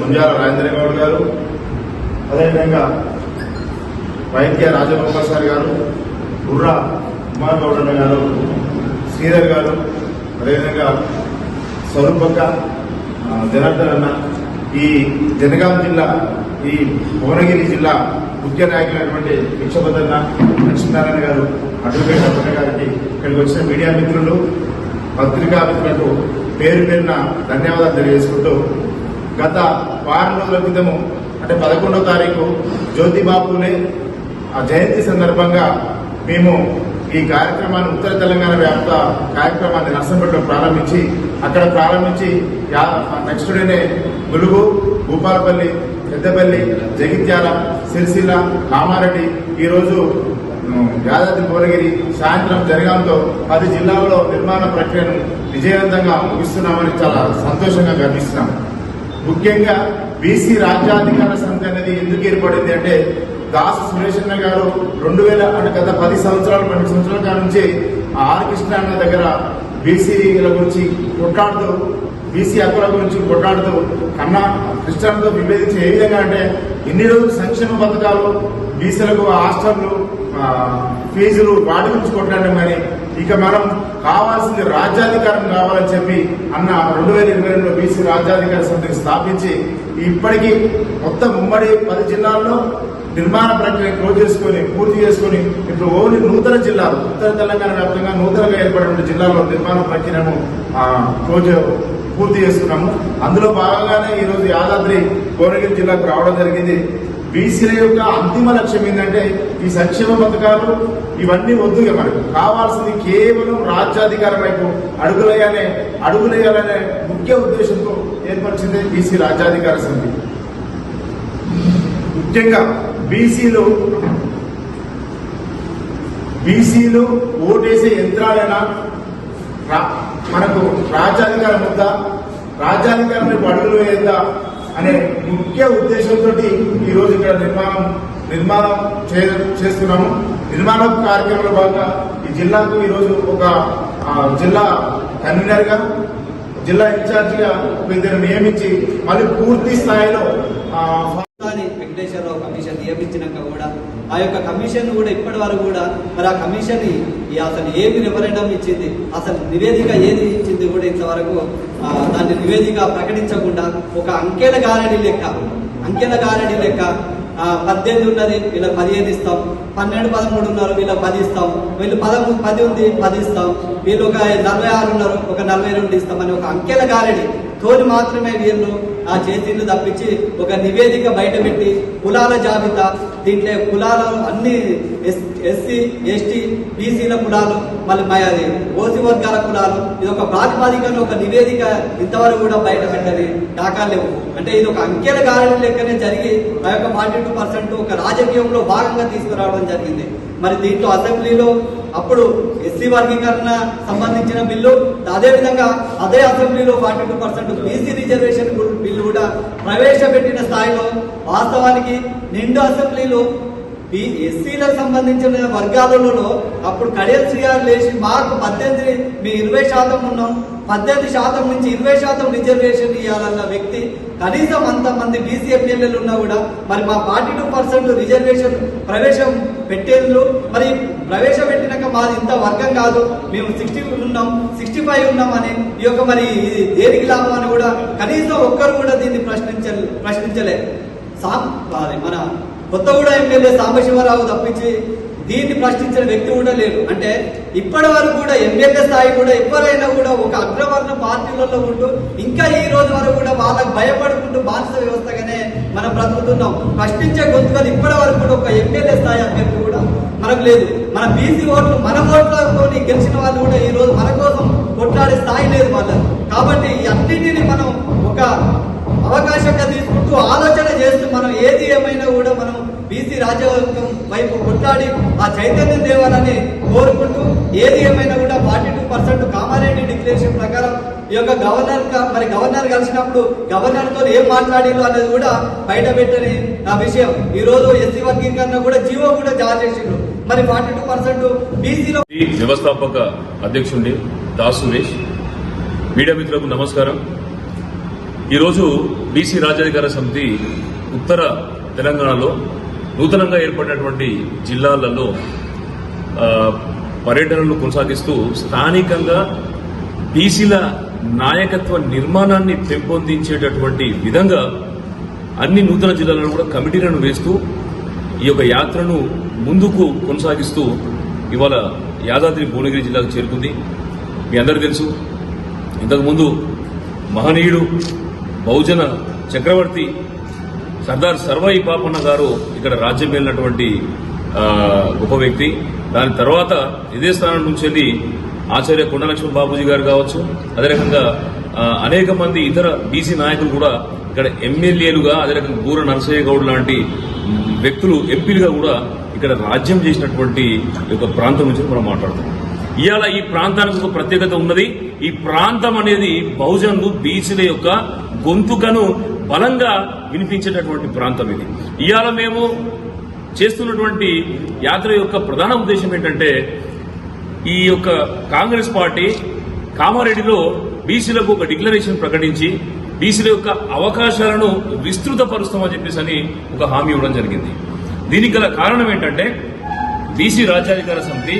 ముంజాల రాజేంద్ర గౌడ్ గారు అదేవిధంగా వైద్య రాజగోపాల్ సార్ గారు బుర్రా కుమార్ గౌడన్న గారు శ్రీధర్ గారు అదేవిధంగా స్వరూపక్క జనార్దన్ అన్న ఈ జనగాం జిల్లా ఈ భువనగిరి జిల్లా ముఖ్య నాయకులైనటువంటి విక్షభద్రన్న లక్ష్మీనారాయణ గారు అడ్వకేట్ అన్న గారికి ఇక్కడికి వచ్చిన మీడియా మిత్రులు పత్రికా మిత్రులకు పేరు పేరున ధన్యవాదాలు తెలియజేసుకుంటూ గత వారం రోజుల క్రితము అంటే పదకొండో తారీఖు జ్యోతిబాపులే ఆ జయంతి సందర్భంగా మేము ఈ కార్యక్రమాన్ని ఉత్తర తెలంగాణ వ్యాప్త కార్యక్రమాన్ని నర్సంపేటలో ప్రారంభించి అక్కడ ప్రారంభించి నెక్స్ట్ డేనే ములుగు భూపాలపల్లి పెద్దపల్లి జగిత్యాల సిరిసిల్ల కామారెడ్డి ఈరోజు యాదాద్రి భువనగిరి సాయంత్రం జరగడంతో పది జిల్లాల్లో నిర్మాణ ప్రక్రియను విజయవంతంగా ముగిస్తున్నామని చాలా సంతోషంగా గర్విస్తున్నాం. ముఖ్యంగా బీసీ రాజ్యాధికార సమితి అనేది ఎందుకు ఏర్పడింది అంటే దాసు సురేషన్న గారు రెండు వేల అంటే గత పది సంవత్సరాలు పన్నెండు సంవత్సరాల కాడ నుంచి ఆర్ కృష్ణ అన్న దగ్గర బీసీల గురించి కొట్లాడుతూ బీసీ హక్కుల గురించి కొట్లాడుతూ కన్నా కృష్ణతో విభేదించి ఏ విధంగా అంటే ఇన్ని రోజులు సంక్షేమ పథకాలు బీసీలకు హాస్టళ్ళు ఫీజులు వాటి గురించి కొట్లాడడం కానీ ఇక మనం కావాల్సింది రాజ్యాధికారం కావాలని చెప్పి అన్న రెండు వేల ఇరవై రెండులో బీసీ రాజ్యాధికార సమితిని స్థాపించి ఇప్పటికీ మొత్తం ఉమ్మడి పది జిల్లాల్లో నిర్మాణ ప్రక్రియ క్లోజ్ చేసుకొని పూర్తి చేసుకొని ఇప్పుడు ఓన్లీ నూతన జిల్లాలు ఉత్తర తెలంగాణ వ్యాప్తంగా నూతనంగా ఏర్పడిన జిల్లాల్లో నిర్మాణ ప్రక్రియను క్లోజ్ పూర్తి చేస్తున్నాము. అందులో భాగంగానే ఈరోజు యాదాద్రి భువనగిరి జిల్లాకు రావడం జరిగింది. బీసీల యొక్క అంతిమ లక్ష్యం ఏంటంటే ఈ సంక్షేమ పథకాలు ఇవన్నీ వద్దు మనకు కావాల్సింది కేవలం రాజ్యాధికారం వైపు అడుగులేయాలనే అడుగులేయాలనే ముఖ్య ఉద్దేశంతో ఏర్పరిచింది బీసీ రాజ్యాధికార సమితి. ముఖ్యంగా బీసీలు బీసీలు ఓటేసే యంత్రాలైనా రా- మనకు రాజ్యాధికారం ఉందా? రాజ్యాధికారం వైపు అడుగులు వేద్దా అనే ముఖ్య ఉద్దేశంతో ఈ రోజు ఇక్కడ నిర్మాణం నిర్మాణం చేస్తున్నాము. నిర్మాణ కార్యక్రమంలో భాగంగా ఈ జిల్లాకు ఈ రోజు ఒక జిల్లా కన్వీనర్గా జిల్లా ఇన్ఛార్జిగా ఇద్దరు నియమించి మళ్ళీ పూర్తి స్థాయిలో మొత్తాన్ని వెంకటేశ్వరరావు కమిషన్ నియమించినాక కూడా ఆ యొక్క కమిషన్ కూడా ఇప్పటి వరకు కూడా మరి ఆ కమిషన్ ఈ అసలు ఏమి రిఫరెండం ఇచ్చింది అసలు నివేదిక ఏది ఇచ్చింది కూడా ఇంతవరకు దాన్ని నివేదిక ప్రకటించకుండా ఒక అంకెల గారడి లెక్క అంకెల గారడి లెక్క పద్దెనిమిది ఉన్నది వీళ్ళ పదిహేను ఇస్తాం పన్నెండు పదమూడు ఉన్నారు వీళ్ళ పది ఇస్తాం వీళ్ళు పదమూడు పది ఉంది పది ఇస్తాం వీళ్ళు ఒక నలభై ఆరు ఉన్నారు ఒక నలభై రెండు ఇస్తాం అని ఒక అంకెల గారడి తోని మాత్రమే వీళ్ళు ఆ చేతిళ్ళు తప్పించి ఒక నివేదిక బయట పెట్టి కులాల జాబితా దీంట్లో కులాలు అన్ని ఎస్సీ ఎస్టీ బీసీల కులాలు మళ్ళీ అది ఓసీ వర్గాల కులాలు ఇది ఒక ప్రాతిపాదికన ఒక నివేదిక ఇంతవరకు కూడా బయట పెట్టని లేవు. అంటే ఇది ఒక అంకెల కారణం లెక్కనే జరిగి ఆ యొక్క ఫార్టీ టూ పర్సెంట్ ఒక రాజకీయంలో భాగంగా తీసుకురావడం జరిగింది. మరి దీంట్లో అసెంబ్లీలో అప్పుడు ఎస్సీ వర్గీకరణ సంబంధించిన బిల్లు అదేవిధంగా అదే అసెంబ్లీలో forty two percent BC reservation bill కూడా ప్రవేశపెట్టిన స్థాయిలో వాస్తవానికి నిండు అసెంబ్లీలో ఈ ఎస్సీలకు సంబంధించిన వర్గాలలో అప్పుడు కడియల్ శ్రీగారు లేచి మాకు పద్దెనిమిది మీ ఇరవై శాతం ఉన్నాం. పద్దెనిమిది శాతం నుంచి ఇరవై శాతం రిజర్వేషన్ ఇవ్వాలన్న వ్యక్తి కనీసం అంతమంది బీసీ ఎమ్మెల్యేలు ఉన్నా కూడా మరి మా ఫార్టీ టూ పర్సెంట్ రిజర్వేషన్ ప్రవేశం పెట్టేందుకు మరి ప్రవేశపెట్టినాక మాది ఇంత వర్గం కాదు. మేము సిక్స్టీ ఉన్నాం సిక్స్టీ ఫైవ్ ఉన్నామని ఈ యొక్క మరి ఇది దేనికి లాభం అని కూడా కనీసం ఒక్కరు కూడా దీన్ని ప్రశ్నించ ప్రశ్నించలే. సా మన కొత్తగూడ ఎమ్మెల్యే సాంబశివరావు తప్పించి దీన్ని ప్రశ్నించిన వ్యక్తి కూడా లేరు అంటే ఇప్పటి వరకు కూడా ఎమ్మెల్యే స్థాయి కూడా ఎవరైనా కూడా ఒక అగ్రవర్ణ పార్టీలలో ఉంటూ ఇంకా ఈ రోజు వరకు కూడా వాళ్ళకు భయపడుకుంటూ బానిస వ్యవస్థగానే మనం బ్రతుకుతున్నాం. ప్రశ్నించే గొంతుకలు ఇప్పటి వరకు కూడా ఒక ఎమ్మెల్యే స్థాయి అభ్యర్థి కూడా మనకు లేదు. మన బీసీ ఓట్లు మన ఓట్లతో గెలిచిన వాళ్ళు కూడా ఈ రోజు మన కోసం కొట్లాడే స్థాయి లేదు వాళ్ళకి కాబట్టి అన్నింటినీ మనం ఒక అవకాశంగా తీసుకుంటూ ఆలోచన చేస్తూ మనం ఏది ఏమైనా కూడా బీసీ రాజ్యాంగం వైపు కొట్లాడి ఆ చైతన్యం దేవాలని కోరుకుంటూ ఏది ఏమైనా కూడా forty two percent Kamareddy declaration ప్రకారం ఈ యొక్క గవర్నర్ మరి గవర్నర్ కలిసినప్పుడు గవర్నర్తో ఏం మాట్లాడిందో అనేది కూడా బయట పెట్టని నా విషయం. ఈ రోజు ఎస్సీ వర్గీకరణ కూడా జీవో కూడా జారీ చేసిండు మరి ఫార్టీ టూ పర్సెంట్ బీసీలో వ్యవస్థాపక అధ్యక్షుడి దాస్ సురేష్. మీడియా మిత్రులకు నమస్కారం. ఈరోజు బీసీ రాజ్యాధికార సమితి ఉత్తర తెలంగాణలో నూతనంగా ఏర్పడినటువంటి జిల్లాలలో పర్యటనలు కొనసాగిస్తూ స్థానికంగా బీసీల నాయకత్వ నిర్మాణాన్ని పెంపొందించేటటువంటి విధంగా అన్ని నూతన జిల్లాలను కూడా కమిటీలను వేస్తూ ఈ యొక్క యాత్రను ముందుకు కొనసాగిస్తూ ఇవాళ యాదాద్రి భువనగిరి జిల్లాకు చేరుకుంది. మీ అందరికీ తెలుసు ఇంతకుముందు మహనీయుడు బహుజన చక్రవర్తి సర్దార్ సర్వాయి పాపన్న గారు ఇక్కడ రాజ్యం వెళ్ళినటువంటి గొప్ప వ్యక్తి. దాని తర్వాత ఇదే స్థానం నుంచి వెళ్ళి ఆచార్య కొండలక్ష్మి బాబూజీ గారు కావచ్చు అదే రకంగా అనేక మంది ఇతర బీసీ నాయకులు కూడా ఇక్కడ ఎమ్మెల్యేలుగా అదే రకంగా బూర నరసయ్య గౌడ్ లాంటి వ్యక్తులు ఎంపీలుగా కూడా ఇక్కడ రాజ్యం చేసినటువంటి యొక్క ప్రాంతం నుంచి మనం మాట్లాడుతున్నాం. ఇవాళ ఈ ప్రాంతానికి ఒక ప్రత్యేకత ఉన్నది. ఈ ప్రాంతం అనేది బహుజన్లు బీసీల యొక్క గొంతుకను బలంగా వినిపించేటటువంటి ప్రాంతం ఇది. ఇవాళ మేము చేస్తున్నటువంటి యాత్ర యొక్క ప్రధాన ఉద్దేశం ఏంటంటే ఈ యొక్క కాంగ్రెస్ పార్టీ కామారెడ్డిలో బీసీలకు ఒక డిక్లరేషన్ ప్రకటించి బీసీల యొక్క అవకాశాలను విస్తృతపరుస్తామని చెప్పేసి అని ఒక హామీ ఇవ్వడం జరిగింది. దీనికి గల కారణం ఏంటంటే బీసీ రాజ్యాధికార సమితి